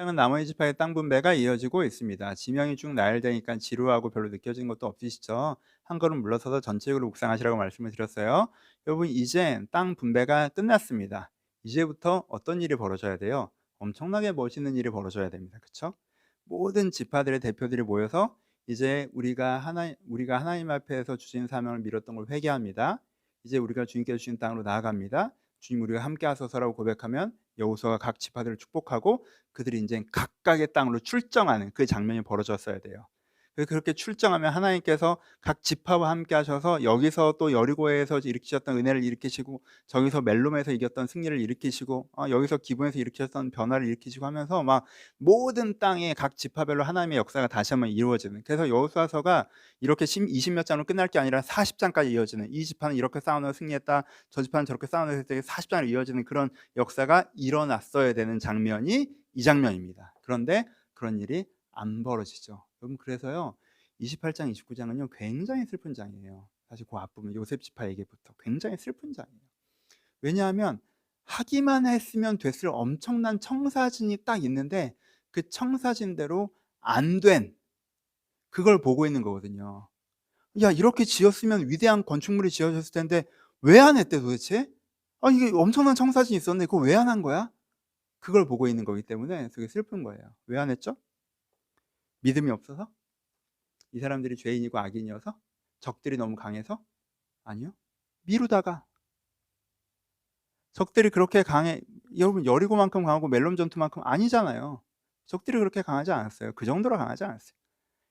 은 나머지 지파의 땅 분배가 이어지고 있습니다. 지명이 쭉 나열되니까 지루하고 별로 느껴지는 것도 없으시죠? 한 걸음 물러서서 전체적으로 묵상하시라고 말씀을 드렸어요. 여러분 이제 땅 분배가 끝났습니다. 이제부터 어떤 일이 벌어져야 돼요? 엄청나게 멋있는 일이 벌어져야 됩니다. 그렇죠? 모든 지파들의 대표들이 모여서 이제 우리가 하나 우리가 하나님 앞에서 주신 사명을 미뤘던 걸 회개합니다. 이제 우리가 주님께서 주신 땅으로 나아갑니다. 주님 우리가 함께 하소서라고 고백하면 여호수아가 각 지파들을 축복하고 그들이 이제 각각의 땅으로 출정하는 그 장면이 벌어졌어야 돼요. 그래서 그렇게 출정하면 하나님께서 각 지파와 함께 하셔서 여기서 또 여리고에서 일으키셨던 은혜를 일으키시고 저기서 멜롬에서 이겼던 승리를 일으키시고 어, 여기서 기분에서 일으키셨던 변화를 일으키시고 하면서 막 모든 땅에 각 지파별로 하나님의 역사가 다시 한번 이루어지는 그래서 여호수아서가 이렇게 20몇 장으로 끝날 게 아니라 40장까지 이어지는 이 지파는 이렇게 싸우는 승리했다 저 지파는 저렇게 싸우는 했다 40장으로 이어지는 그런 역사가 일어났어야 되는 장면이 이 장면입니다. 그런데 그런 일이 안 벌어지죠. 여러분 그래서요. 28장, 29장은요. 굉장히 슬픈 장이에요. 사실 그 앞부분 요셉 지파 얘기부터 굉장히 슬픈 장이에요. 왜냐하면 하기만 했으면 됐을 엄청난 청사진이 딱 있는데 그 청사진대로 안 된 그걸 보고 있는 거거든요. 야 이렇게 지었으면 위대한 건축물이 지어졌을 텐데 왜 안 했대 도대체? 아 이게 엄청난 청사진이 있었는데 그거 왜 안 한 거야? 그걸 보고 있는 거기 때문에 되게 슬픈 거예요. 왜 안 했죠? 믿음이 없어서? 이 사람들이 죄인이고 악인이어서? 적들이 너무 강해서? 아니요. 미루다가 적들이 그렇게 강해 여러분 여리고만큼 강하고 멜론 전투만큼 아니잖아요. 적들이 그렇게 강하지 않았어요. 그 정도로 강하지 않았어요.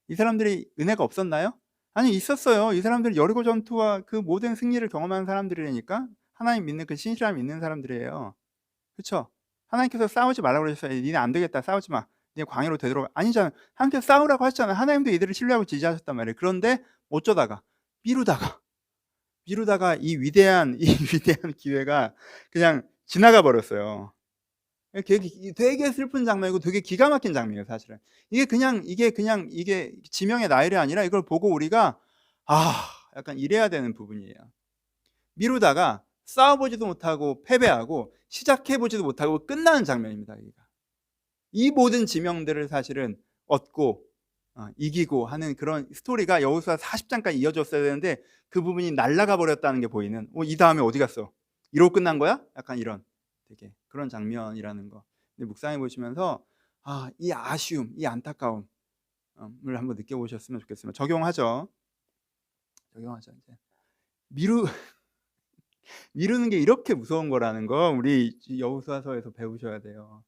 이 사람들이 은혜가 없었나요? 아니 있었어요. 이 사람들이 여리고 전투와 그 모든 승리를 경험한 사람들이니까 하나님 믿는 그 신실함 있는 사람들이에요. 그렇죠? 하나님께서 싸우지 말라고 그러셨어요. 니네 안 되겠다. 싸우지 마. 광야로 되도록 아니잖아요. 하나님께서 싸우라고 하셨잖아요. 하나님도 이들을 신뢰하고 지지하셨단 말이에요. 그런데 어쩌다가 미루다가 미루다가 이 위대한 이 위대한 기회가 그냥 지나가 버렸어요. 되게, 되게 슬픈 장면이고 되게 기가 막힌 장면이에요, 사실은. 이게 그냥 이게 그냥 이게 지명의 나열이 아니라 이걸 보고 우리가 아, 약간 이래야 되는 부분이에요. 미루다가 싸워보지도 못하고 패배하고 시작해보지도 못하고 끝나는 장면입니다. 여기가. 이 모든 지명들을 사실은 얻고 어, 이기고 하는 그런 스토리가 여호수아 40장까지 이어졌어야 되는데 그 부분이 날아가 버렸다는 게 보이는 어, 이 다음에 어디 갔어? 이러고 끝난 거야? 약간 이런 되게 그런 장면이라는 거. 근데 묵상해 보시면서 아, 이 아쉬움, 이 안타까움을 한번 느껴보셨으면 좋겠습니다. 적용하죠. 적용하죠. 이제 미루 미루는 게 이렇게 무서운 거라는 거 우리 여우수아서에서 배우셔야 돼요.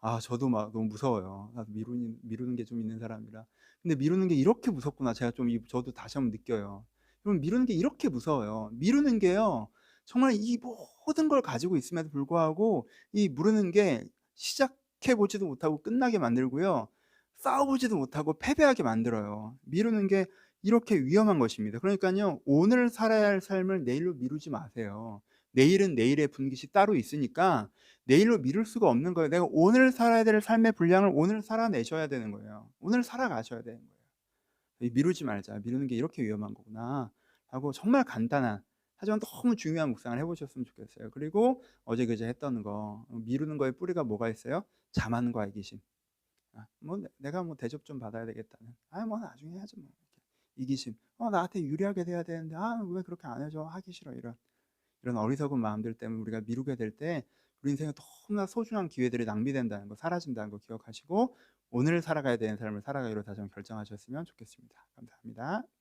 아, 저도 막 너무 무서워요. 미루는 미루는 게 좀 있는 사람이라. 근데 미루는 게 이렇게 무섭구나. 제가 좀 저도 다시 한번 느껴요. 여러분 미루는 게 이렇게 무서워요. 미루는 게요. 정말 이 모든 걸 가지고 있음에도 불구하고 이 미루는 게 시작해 보지도 못하고 끝나게 만들고요. 싸워 보지도 못하고 패배하게 만들어요. 미루는 게 이렇게 위험한 것입니다. 그러니까요. 오늘 살아야 할 삶을 내일로 미루지 마세요. 내일은 내일의 분깃이 따로 있으니까 내일로 미룰 수가 없는 거예요. 내가 오늘 살아야 될 삶의 분량을 오늘 살아내셔야 되는 거예요. 오늘 살아가셔야 되는 거예요. 미루지 말자. 미루는 게 이렇게 위험한 거구나. 하고 정말 간단한 하지만 너무 중요한 묵상을 해보셨으면 좋겠어요. 그리고 어제 그제 했던 거 미루는 거에 뿌리가 뭐가 있어요? 자만과 이기심. 아, 뭐 내가 뭐 대접 좀 받아야 되겠다는. 아뭐 나중에 하지 뭐. 이기심. 어 나한테 유리하게 돼야 되는데 아 왜 그렇게 안 해줘 하기 싫어 이런 이런 어리석은 마음들 때문에 우리가 미루게 될 때 우리 인생에 너무나 소중한 기회들이 낭비된다는 거 사라진다는 거 기억하시고 오늘 살아가야 되는 삶을 살아가기로 한번 결정하셨으면 좋겠습니다. 감사합니다.